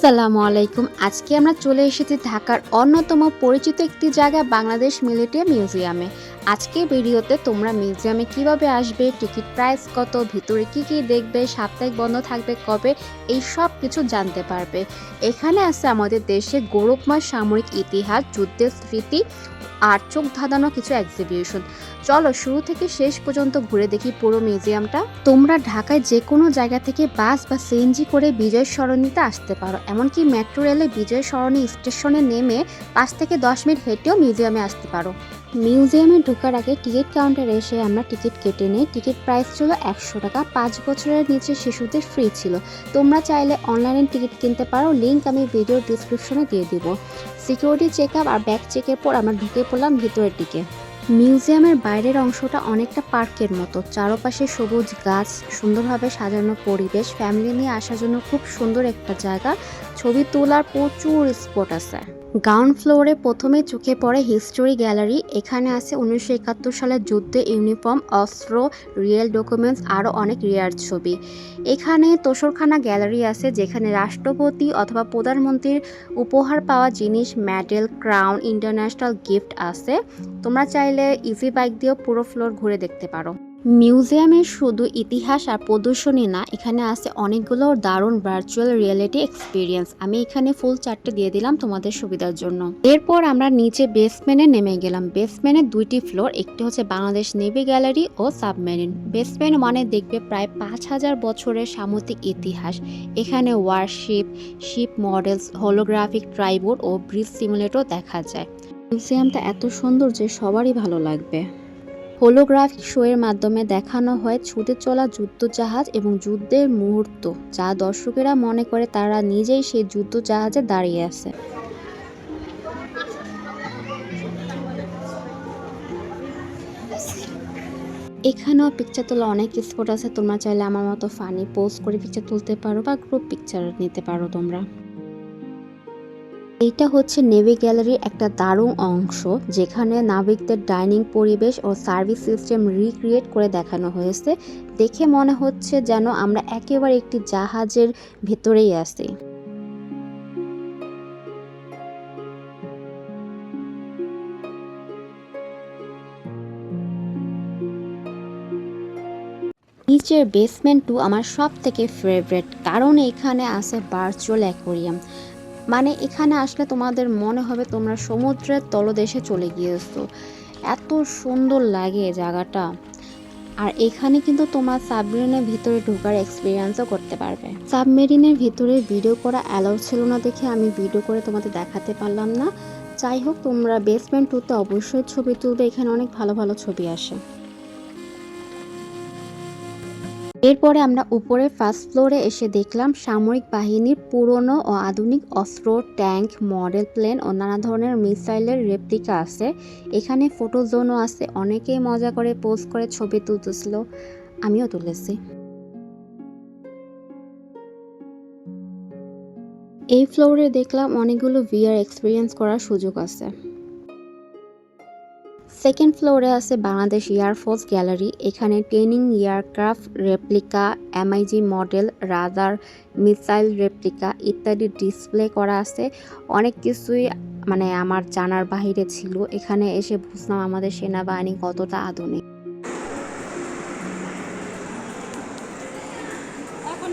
আসসালামু আলাইকুম। আজকে আমরা চলে এসেছি ঢাকার অন্যতম পরিচিত একটি জায়গা বাংলাদেশ মিলিটারি মিউজিয়ামে। আজকে ভিডিওতে তোমরা মিউজিয়ামে কীভাবে আসবে, টিকিট প্রাইস কত, ভিতরে কি কি দেখবে, সাপ্তাহিক বন্ধ থাকবে কবে, এই সব কিছু জানতে পারবে। এখানে আছে আমাদের দেশে গৌরবময় সামরিক ইতিহাস, যুদ্ধের স্মৃতি আর চোখ ধাঁধানো কিছু এক্সিবিশন চলো শুরু থেকে শেষ পর্যন্ত ঘুরে দেখি পুরো মিউজিয়ামটা। তোমরা ঢাকায় যে কোনো জায়গা থেকে বাস বা সিএনজি করে বিজয় সরণিতে আসতে পারো। এমনকি মেট্রো রেলে বিজয় সরণি স্টেশনে নেমে পাঁচ থেকে দশ মিনিট হেঁটেও মিউজিয়ামে আসতে পারো। মিউজিয়ামে ঢোকার আগে টিকিট কাউন্টারে এসে আমরা টিকিট কেটে নিই। টিকিট প্রাইস ছিল একশো টাকা। পাঁচ বছরের নিচে শিশুদের ফ্রি ছিল। তোমরা চাইলে অনলাইনে টিকিট কিনতে পারো। লিঙ্ক আমি ভিডিও ডিসক্রিপশনে দিয়ে দিব। সিকিউরিটি চেক আপ আর ব্যাগ চেকের পর আমরা ঢুকে পড়লাম ভিতরের দিকে। মিউজিয়ামের বাইরের অংশটা অনেকটা পার্কের মতো। চারপাশে সবুজ গাছ, সুন্দরভাবে সাজানো পরিবেশ, ফ্যামিলি নিয়ে আসার জন্য খুব সুন্দর একটা জায়গা। ছবি তোলার প্রচুর স্পট আছে। গ্রাউন্ড ফ্লোরে প্রথমে চোখে পড়ে হিস্টোরি গ্যালারি। এখানে আছে উনিশশো একাত্তর সালের যুদ্ধে ইউনিফর্ম, অস্ত্র, রিয়েল ডকুমেন্টস, আরও অনেক রেয়ার ছবি। এখানে তোষরখানা গ্যালারি আছে যেখানে রাষ্ট্রপতি অথবা প্রধানমন্ত্রীর উপহার পাওয়া জিনিস, মেডেল, ক্রাউন, ইন্টারন্যাশনাল গিফট আছে। তোমরা চাইলে ইজি বাইক দিয়েও পুরো ফ্লোর ঘুরে দেখতে পারো। মিউজিয়ামে শুধু ইতিহাস আর প্রদর্শনী না, এখানে আছে অনেকগুলো দারুণ ভার্চুয়াল রিয়েলিটি এক্সপিরিয়েন্স আমি এখানে ফুল চারটে দিয়ে দিলাম তোমাদের সুবিধার জন্য। এরপর আমরা নিচে বেসমেন্টে নেমে গেলাম। বেসমেন্টে দুইটি ফ্লোর একটি হচ্ছে বাংলাদেশ নেভি গ্যালারি ও সাবমেরিন বেসমেন্ট মানে দেখবে প্রায় পাঁচ হাজার বছরের সামুদ্রিক ইতিহাস। এখানে ওয়ারশিপ শিপ মডেলস হোলোগ্রাফিক ট্রাইবোর্ড ও ব্রিজ সিমুলেটর দেখা যায়। মিউজিয়ামটা এত সুন্দর যে সবারই ভালো লাগবে। হোলোগ্রাফিক শোয়ের মাধ্যমে দেখানো হয় ছুটে চলা যুদ্ধজাহাজ এবং যুদ্ধের মুহূর্ত, যা দর্শকেরা মনে করে তারা নিজেই সেই যুদ্ধজাহাজে দাঁড়িয়ে আছে। এখানেও পিকচার তোলা অনেক স্পট আছে, তোমরা চাইলে আমার মতো ফানি পোস্ট করে পিকচার তুলতে পারো বা গ্রুপ পিকচার নিতে পারো তোমরা। এইটা হচ্ছে নেভি গ্যালারির একটা দারুণ অংশ, যেখানে নাবিকদের ডাইনিং পরিবেশ ও সার্ভিস সিস্টেম রিক্রিয়েট করে দেখানো হয়েছে। দেখে মনে হচ্ছে যেন আমরা একেবারে একটি জাহাজের ভেতরেই আছি। নিচের বেসমেন্ট টু আমার সব থেকে ফেভারেট কারণ এখানে আছে ভার্চুয়াল অ্যাকোরিয়াম মানে এখানে আসলে তোমাদের মনে হবে তোমরা সমুদ্রের তলদেশে চলে গিয়েছো। এত সুন্দর লাগে জায়গাটা। আর এখানে কিন্তু তোমার সাবমেরিনের ভিতরে ঢোকার এক্সপিরিয়েন্সও করতে পারবে। সাবমেরিনের ভিতরে ভিডিও করা অ্যালাউ ছিল না দেখে আমি ভিডিও করে তোমাদের দেখাতে পারলাম না। যাই হোক, তোমরা বেসমেন্ট টুতে অবশ্যই ছবি তুলবে। এখানে অনেক ভালো ভালো ছবি আসে। এরপরে আমরা উপরে ফার্স্ট ফ্লোরে এসে দেখলাম সামরিক বাহিনীর পুরনো ও আধুনিক অস্ত্র ট্যাঙ্ক মডেল প্লেন ও নানা ধরনের মিসাইলের রেপ্লিকা আছে। এখানে ফটো জোনও আছে। অনেকেই মজা করে পোস্ট করে ছবি তুলতেছিল। আমিও তুলেছি। এই ফ্লোরে দেখলাম অনেকগুলো ভিআর এক্সপিরিয়েন্স করার সুযোগ আছে। সেকেন্ড ফ্লোরে আছে বাংলাদেশ এয়ারফোর্স গ্যালারি। এখানে training aircraft replica, MIG model radar missile replica ইত্যাদি ডিসপ্লে করা আছে। অনেক কিছুই মানে আমার জানার বাহিরে ছিল। এখানে এসে বুঝলাম আমাদের সেনাবাহিনী কতটা আধুনিক।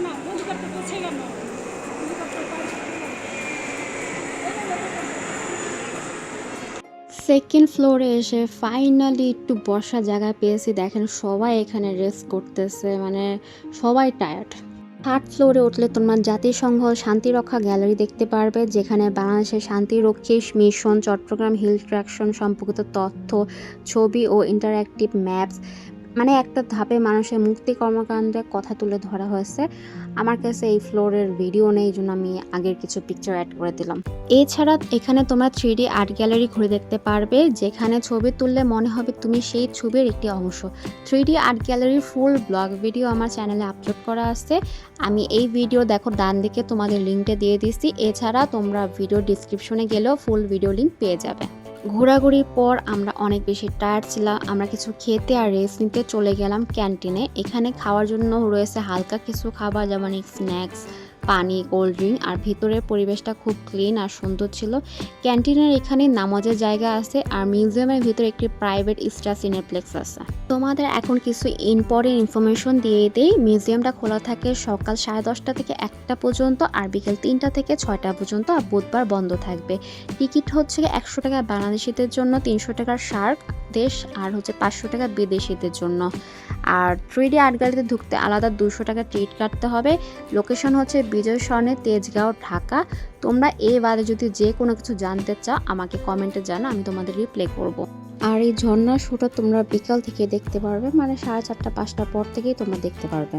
না সেকেন্ড ফ্লোরে এসে ফাইনালি একটু বসার জায়গা পেয়েছি। দেখেন সবাই এখানে রেস্ট করতেছে মানে সবাই টায়ার্ড থার্ড ফ্লোরে উঠলে তোমার জাতিসংঘ শান্তিরক্ষা গ্যালারি দেখতে পারবে, যেখানে বাংলাদেশের শান্তিরক্ষী মিশন চট্টগ্রাম হিল ট্র্যাকশন সম্পর্কিত তথ্য, ছবি ও ইন্টারঅ্যাক্টিভ ম্যাপস মানে একটা ধাপে মানুষের মুক্তি কর্মকাণ্ডের কথা তুলে ধরা হয়েছে। আমার কাছে এই ফ্লোরের ভিডিও নেই জন্য আমি আগের কিছু পিকচার অ্যাড করে দিলাম। এছাড়া এখানে তোমরা থ্রি ডি আর্ট গ্যালারি ঘুরে দেখতে পারবে, যেখানে ছবি তুললে মনে হবে তুমি সেই ছবির একটি অংশ। থ্রি ডি আর্ট গ্যালারির ফুল ব্লগ ভিডিও আমার চ্যানেলে আপলোড করা আছে। আমি এই ভিডিও দেখো ডান দিকে তোমাদের লিঙ্কটা দিয়ে দিচ্ছি এছাড়া তোমরা ভিডিও ডিসক্রিপশনে গেলেও ফুল ভিডিও লিঙ্ক পেয়ে যাবে। ঘোরাঘুরির পর আমরা অনেক বেশি টায়ার্ড ছিলাম। আমরা কিছু খেতে আর রেস্ট নিতে চলে গেলাম ক্যান্টিনে এখানে খাওয়ার জন্য রয়েছে হালকা কিছু খাবার, যেমন স্ন্যাক্স পানি, কোল্ড ড্রিঙ্ক আর ভিতরের পরিবেশটা খুব ক্লিন আর সুন্দর ছিল। ক্যান্টিনের এখানে নামাজের জায়গা আছে আর মিউজিয়ামের ভিতরে একটি প্রাইভেট স্টার সিনেপ্লেক্স আছে। তোমাদের এখন কিছু ইম্পর্টেন্ট ইনফরমেশন দিয়ে দেই। মিউজিয়ামটা খোলা থাকে সকাল সাড়ে দশটা থেকে একটা পর্যন্ত আর বিকেল তিনটা থেকে ছয়টা পর্যন্ত আর বুধবার বন্ধ থাকবে। টিকিট হচ্ছে একশো টাকা বাংলাদেশিদের জন্য তিনশো টাকার শার্ক। দেশ আর হচ্ছে পাঁচশো টাকা বিদেশিদের জন্য। আর থ্রি ডি আর্ট গ্যালারিতে ঢুকতে আলাদা দুশো টাকা টিকিট কাটতে হবে। লোকেশন হচ্ছে বিজয় স্বর্ণে তেজগাঁও, ঢাকা। তোমরা এই বাদে যদি যে কোনো কিছু জানতে চাও, আমাকে কমেন্টে জানা আমি তোমাদের রিপ্লাই করব। আর এই ঝর্ণার শুটা তোমরা বিকাল থেকে দেখতে পারবে মানে সাড়ে চারটা পাঁচটা পর থেকেই তোমরা দেখতে পারবে।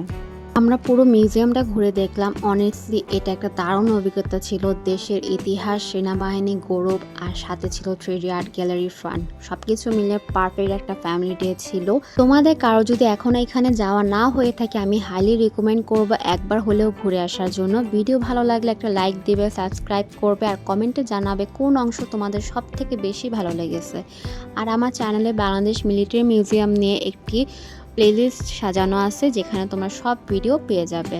আমরা পুরো মিউজিয়ামটা ঘুরে দেখলাম। অনেস্টলি এটা একটা দারুণ অভিজ্ঞতা ছিল। দেশের ইতিহাস, সেনাবাহিনী, গৌরব, আর সাথে ছিল থ্রি আর্ট গ্যালারি ফান সবকিছু মিলে পারফেক্ট একটা ফ্যামিলি ডে ছিল। তোমাদের কারও যদি এখনও এখানে যাওয়া না হয়ে থাকে, আমি হাইলি রিকমেন্ড করব একবার হলেও ঘুরে আসার জন্য। ভিডিও ভালো লাগলে একটা লাইক দিবে সাবস্ক্রাইব করবে, আর কমেন্টে জানাবে কোন অংশ তোমাদের সব থেকে বেশি ভালো লেগেছে। আর আমার চ্যানেলে বাংলাদেশ মিলিটারি মিউজিয়াম নিয়ে একটি প্লেলিস্ট সাজানো আছে যেখানে তোমরা সব ভিডিও পেয়ে যাবে।